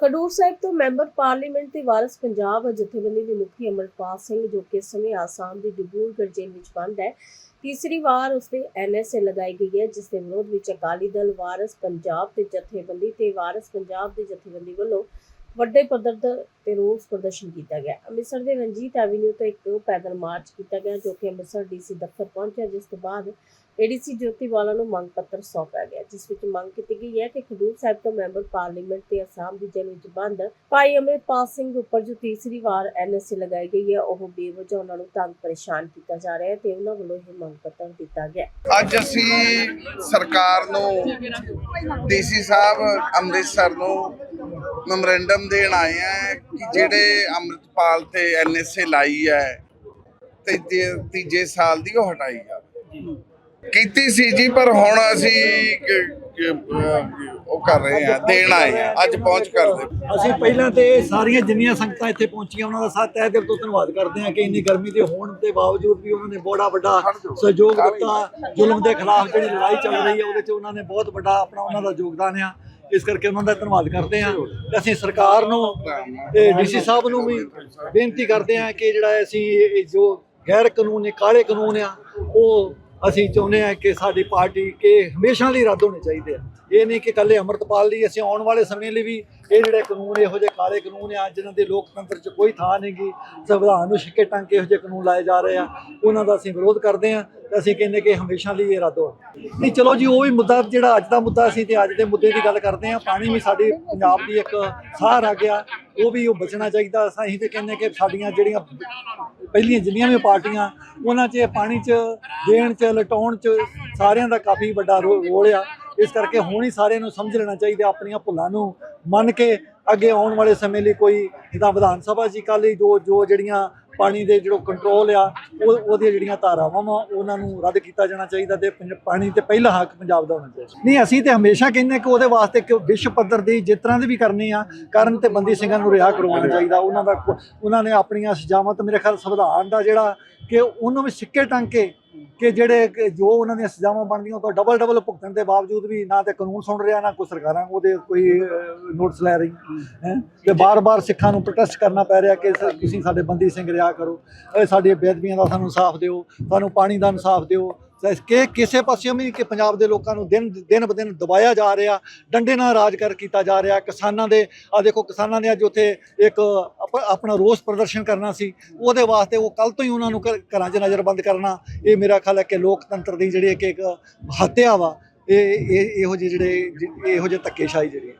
ਖਡੂਰ ਸਾਹਿਬ ਤੋਂ member parliament ਤੇ ਵਾਰਸ ਪੰਜਾਬ ਜਥੇਬੰਦੀ ਦੇ ਮੁਖੀ ਅਮਰਪਾਲ ਸਿੰਘ, ਜੋ ਕਿ ਇਸ ਸਮੇਂ ਆਸਾਮ ਦੀ ਡਿਬਰੂਗੜ੍ਹ ਜੇਲ੍ਹ ਵਿੱਚ ਬੰਦ ਹੈ। ਤੀਸਰੀ ਵਾਰ ਉਸਦੇ ਐਨਐਸਏ ਲਗਾਈ ਗਈ ਹੈ, ਜਿਸ ਦੇ ਵਿਰੋਧ ਵਿੱਚ ਅਕਾਲੀ ਦਲ, ਵਾਰਸ ਪੰਜਾਬ ਤੇ ਜਥੇਬੰਦੀ ਤੇ ਵਾਰਸ ਪੰਜਾਬ ਦੇ ਜਥੇਬੰਦੀ ਵੱਲੋਂ ਵੱਡੇ ਪੱਧਰ ਤੇ ਰੋਸ ਪ੍ਰਦਰਸ਼ਨ ਕੀਤਾ ਗਿਆ। ਅੰਮ੍ਰਿਤਸਰ ਦੇ ਰਣਜੀਤ ਐਵੀਨਿਊ ਤੋਂ ਇੱਕ ਪੈਦਲ ਮਾਰਚ ਕੀਤਾ ਗਿਆ, ਜੋ ਕਿ ਅੰਮ੍ਰਿਤਸਰ ਡੀਸੀ ਦਫ਼ਤਰ ਪਹੁੰਚਿਆ, ਜਿਸ ਤੋਂ ਬਾਅਦ ਏਡੀਸੀ ਜੋਤੀ ਵਾਲਾ ਨੂੰ ਮੰਗ ਪੱਤਰ ਸੌਂਪਿਆ ਗਿਆ, ਜਿਸ ਵਿੱਚ ਮੰਗ ਕੀਤੀ ਗਈ ਹੈ ਕਿ ਖਡੂਰ ਸਾਹਿਬ ਤੋਂ ਮੈਂਬਰ ਪਾਰਲੀਮੈਂਟ ਤੇ ਅਸਾਮ ਦੀ ਜੇਲ੍ਹ ਵਿੱਚ ਬੰਦ ਭਾਈ ਅਮਰਿਤਪਾਲ ਸਿੰਘ ਉੱਪਰ ਜੋ ਤੀਸਰੀ ਵਾਰ ਐਨਐਸਏ ਲਗਾਈ ਗਈ ਹੈ, ਉਹ ਬੇਵਜ੍ਹਾ ਉਹਨਾਂ ਨੂੰ ਤੰਗ ਪਰੇਸ਼ਾਨ ਕੀਤਾ ਜਾ ਰਿਹਾ ਹੈ ਤੇ ਉਹਨਾਂ ਵੱਲੋਂ ਇਹ ਮੰਗ ਪੱਤਰ ਦਿੱਤਾ ਗਿਆ। ਅੱਜ ਅਸੀਂ ਸਰਕਾਰ ਨੂੰ ਡੀਸੀ ਸਾਹਿਬ ਅੰਮ੍ਰਿਤਸਰ ਨੂੰ ਮੈਮੋਰੈਂਡਮ ਦੇਣ ਆਏ ਆ ਕਿ ਜਿਹੜੇ ਅੰਮ੍ਰਿਤਪਾਲ ਤੇ ਐਨਐਸਏ ਲਾਈ ਹੈ ਤੇ ਤੀਜੇ ਸਾਲ ਦੀ ਉਹ ਹਟਾਈ ਜਾਵੇ ਕੀਤੀ ਸੀ ਜੀ, ਪਰ ਹੁਣ ਅਸੀਂ ਉਹ ਕਰ ਰਹੇ ਆ, ਦੇਣ ਆਏ ਆ। ਅੱਜ ਪਹੁੰਚ ਕਰਦੇ ਅਸੀਂ ਪਹਿਲਾਂ ਤੇ ਸਾਰੀਆਂ ਜਿੰਨੀਆਂ ਸੰਗਤਾਂ ਇੱਥੇ ਪਹੁੰਚੀਆਂ, ਉਹਨਾਂ ਦਾ ਸਾਥ ਤਹਿ ਦਿਲ ਤੋਂ ਧੰਨਵਾਦ ਕਰਦੇ ਹਾਂ ਕਿ ਇੰਨੀ ਗਰਮੀ ਦੇ ਹੋਣ ਦੇ ਬਾਵਜੂਦ ਵੀ ਉਹਨਾਂ ਨੇ ਬੜਾ ਵੱਡਾ ਸਹਿਯੋਗ ਦਿੱਤਾ। ਜ਼ੁਲਮ ਦੇ ਖਿਲਾਫ ਜਿਹੜੀ ਲੜਾਈ ਚੱਲ ਰਹੀ ਹੈ, ਉਹਦੇ 'ਚ ਉਹਨਾਂ ਨੇ ਬਹੁਤ ਵੱਡਾ ਆਪਣਾ ਉਹਨਾਂ ਦਾ ਯੋਗਦਾਨ ਆ। ਇਸ ਕਰਕੇ ਉਹਨਾਂ ਦਾ ਧੰਨਵਾਦ ਕਰਦੇ ਹਾਂ। ਤੇ ਅਸੀਂ ਸਰਕਾਰ ਨੂੰ ਤੇ ਡੀਸੀ ਸਾਹਿਬ ਨੂੰ ਵੀ ਬੇਨਤੀ ਕਰਦੇ ਹਾਂ ਕਿ ਜਿਹੜਾ ਅਸੀਂ ਇਹ ਜੋ ਗੈਰ ਕਾਨੂੰਨੀ ਕਾਲੇ ਕਾਨੂੰਨ ਆ, ਉਹ ਅਸੀਂ ਚਾਹੁੰਦੇ ਹਾਂ ਕਿ ਸਾਡੀ ਪਾਰਟੀ ਕੇ ਹਮੇਸ਼ਾ ਲਈ ਰੱਦ ਹੋਣੇ ਚਾਹੀਦੇ ਆ। ਇਹ ਨਹੀਂ ਕਿ ਇਕੱਲੇ ਅਮਰਤਪਾਲ ਲਈ ਅਸੀਂ ਆਉਣ ਵਾਲੇ ਸਮੇਂ ਲਈ ਵੀ ਇਹ ਜਿਹੜੇ ਕਾਨੂੰਨ ਇਹੋ ਜਿਹੇ ਕਾਲੇ ਕਾਨੂੰਨ ਆ, ਜਿਨ੍ਹਾਂ ਦੇ ਲੋਕਤੰਤਰ 'ਚ ਕੋਈ ਥਾਂ ਨਹੀਂਗੀ ਸੰਵਿਧਾਨ ਨੂੰ ਛਿੱਕੇ ਟੰਗ ਕੇ ਇਹੋ ਜਿਹੇ ਕਾਨੂੰਨ ਲਾਏ ਜਾ ਰਹੇ ਆ, ਉਹਨਾਂ ਦਾ ਅਸੀਂ ਵਿਰੋਧ ਕਰਦੇ ਆ ਤੇ ਅਸੀਂ ਕਹਿੰਦੇ ਕਿ ਹਮੇਸ਼ਾ ਲਈ ਇਹ ਰੱਦ ਹੋਣ। ਨਹੀਂ, ਚਲੋ ਜੀ, ਉਹ ਵੀ ਮੁੱਦਾ, ਜਿਹੜਾ ਅੱਜ ਦਾ ਮੁੱਦਾ ਸੀ ਤੇ ਅੱਜ ਦੇ ਮੁੱਦੇ ਦੀ ਗੱਲ ਕਰਦੇ ਆ, ਪਾਣੀ ਵੀ ਸਾਡੀ ਪੰਜਾਬ ਦੀ ਇੱਕ ਸਾਰ ਆ ਗਿਆ, ਉਹ ਵੀ ਉਹ ਬਚਣਾ ਚਾਹੀਦਾ, ਅਸੀਂ ਤੇ ਕਹਿੰਦੇ ਕਿ ਸਾਡੀਆਂ ਜਿਹੜੀਆਂ ਪਹਿਲੀਆਂ ਜਿੰਨੀਆਂ ਵੀ ਪਾਰਟੀਆਂ, ਉਹਨਾਂ 'ਚ ਪਾਣੀ 'ਚ, ਦੇਣ 'ਚ, ਲਟਾਉਣ 'ਚ ਸਾਰਿਆਂ ਦਾ ਕਾਫੀ ਵੱਡਾ ਰੋ- ਰੋਲ ਆ। ਇਸ ਕਰਕੇ ਹੁਣ ਹੀ ਸਾਰਿਆਂ ਨੂੰ ਸਮਝ ਲੈਣਾ ਚਾਹੀਦਾ, ਆਪਣੀਆਂ ਭੁੱਲਾਂ ਨੂੰ ਮੰਨ ਕੇ ਅੱਗੇ ਆਉਣ ਵਾਲੇ ਸਮੇਂ ਲਈ ਕੋਈ ਜਿੱਦਾਂ ਵਿਧਾਨ ਸਭਾ ਜੀ ਕੱਲ੍ਹ ਹੀ ਜੋ ਜੋ ਜਿਹੜੀਆਂ ਪਾਣੀ ਦੇ ਜਿਹੜਾ ਕੰਟਰੋਲ ਆ, ਉਹ, ਉਹਦੀਆਂ ਜਿਹੜੀਆਂ ਧਾਰਾਵਾਂ ਵਾ, ਉਹਨਾਂ ਨੂੰ ਰੱਦ ਕੀਤਾ ਜਾਣਾ ਚਾਹੀਦਾ ਤੇ ਪੰਜ- ਪਾਣੀ ਤੇ ਪਹਿਲਾ ਹੱਕ ਪੰਜਾਬ ਦਾ ਹੋਣਾ ਚਾਹੀਦਾ। ਨਹੀਂ, ਅਸੀਂ ਤੇ ਹਮੇਸ਼ਾ ਕਹਿੰਦੇ ਕਿ ਉਹਦੇ ਵਾਸਤੇ ਕਿ ਵਿਸ਼ਵ ਪੱਧਰ ਦੀ ਜਿਸ ਤਰ੍ਹਾਂ ਦੀ ਵੀ ਕਰਨੀ ਆ, ਕਰਨ ਤੇ ਬੰਦੀ ਸਿੰਘਾਂ ਨੂੰ ਰਿਹਾ ਕਰਵਾਉਣਾ ਚਾਹੀਦਾ। ਉਹਨਾਂ ਦਾ ਉਹਨਾਂ ਨੇ ਆਪਣੀਆਂ ਸਜ਼ਾਵਾਂ ਤੇ ਮੇਰੇ ਖਿਆਲ ਸੰਵਿਧਾਨ ਦਾ ਜਿਹੜਾ ਕਿ ਉਹਨੂੰ ਵੀ ਸਿੱਕੇ ਟੰਗ ਕਿ ਜਿਹੜੇ ਕਿ ਜੋ ਉਹਨਾਂ ਦੀਆਂ ਸਜ਼ਾਵਾਂ ਬਣਦੀਆਂ ਉਹ ਤੋਂ ਡਬਲ ਡਬਲ ਭੁਗਤਣ ਦੇ ਬਾਵਜੂਦ ਵੀ ਨਾ ਤੇ ਕਾਨੂੰਨ ਸੁਣ ਰਿਹਾ, ਨਾ ਕੋਈ ਸਰਕਾਰਾਂ ਉਹਦੇ ਕੋਈ ਨੋਟਿਸ ਲੈ ਰਹੀ, ਹੈ? ਤੇ ਬਾਰ-ਬਾਰ ਸਿੱਖਾਂ ਨੂੰ ਪ੍ਰੋਟੈਸਟ ਕਰਨਾ ਪੈ ਰਿਹਾ ਕਿ ਤੁਸੀਂ ਸਾਡੇ ਬੰਦੀ ਸਿੰਘ ਰਿਹਾ ਕਰੋ, ਇਹ ਸਾਡੇ ਬੇਅਦਬੀਆਂ ਦਾ ਸਾਨੂੰ ਇਨਸਾਫ ਦਿਓ, ਸਾਨੂੰ ਪਾਣੀ ਦਾ ਇਨਸਾਫ ਦਿਓ ਕਿ ਕਿਸੇ ਪਾਸਿਓਂ ਵੀ ਕਿ ਪੰਜਾਬ ਦੇ ਲੋਕਾਂ ਨੂੰ ਦਿਨ ਦਿਨ ਬ ਦਿਨ ਦਬਾਇਆ ਜਾ ਰਿਹਾ, ਡੰਡੇ ਨਾਲ ਰਾਜ ਕਰ ਕੀਤਾ ਜਾ ਰਿਹਾ, ਕਿਸਾਨਾਂ ਦੇ ਆ ਦੇਖੋ ਕਿਸਾਨਾਂ ਨੇ ਅੱਜ ਉੱਥੇ ਇੱਕ ਆਪਣਾ ਰੋਸ ਪ੍ਰਦਰਸ਼ਨ ਕਰਨਾ ਸੀ, ਉਹਦੇ ਵਾਸਤੇ ਉਹ ਕੱਲ ਤੋਂ ਹੀ ਉਹਨਾਂ ਨੂੰ ਘ- ਘਰਾਂ 'ਚ ਨਜ਼ਰਬੰਦ ਕਰਨਾ, ਇਹ ਮੇਰਾ ਖਿਆਲ ਹੈ ਕਿ ਲੋਕਤੰਤਰ ਦੀ ਜਿਹੜੀ ਇੱਕ ਇੱਕ ਹੱਤਿਆ ਵਾ, ਇਹ ਇਹ, ਇਹੋ ਜਿਹੇ ਜਿਹੜੇ, ਇਹੋ ਜਿਹੇ ਧੱਕੇਸ਼ਾਹੀ ਜਿਹੜੀ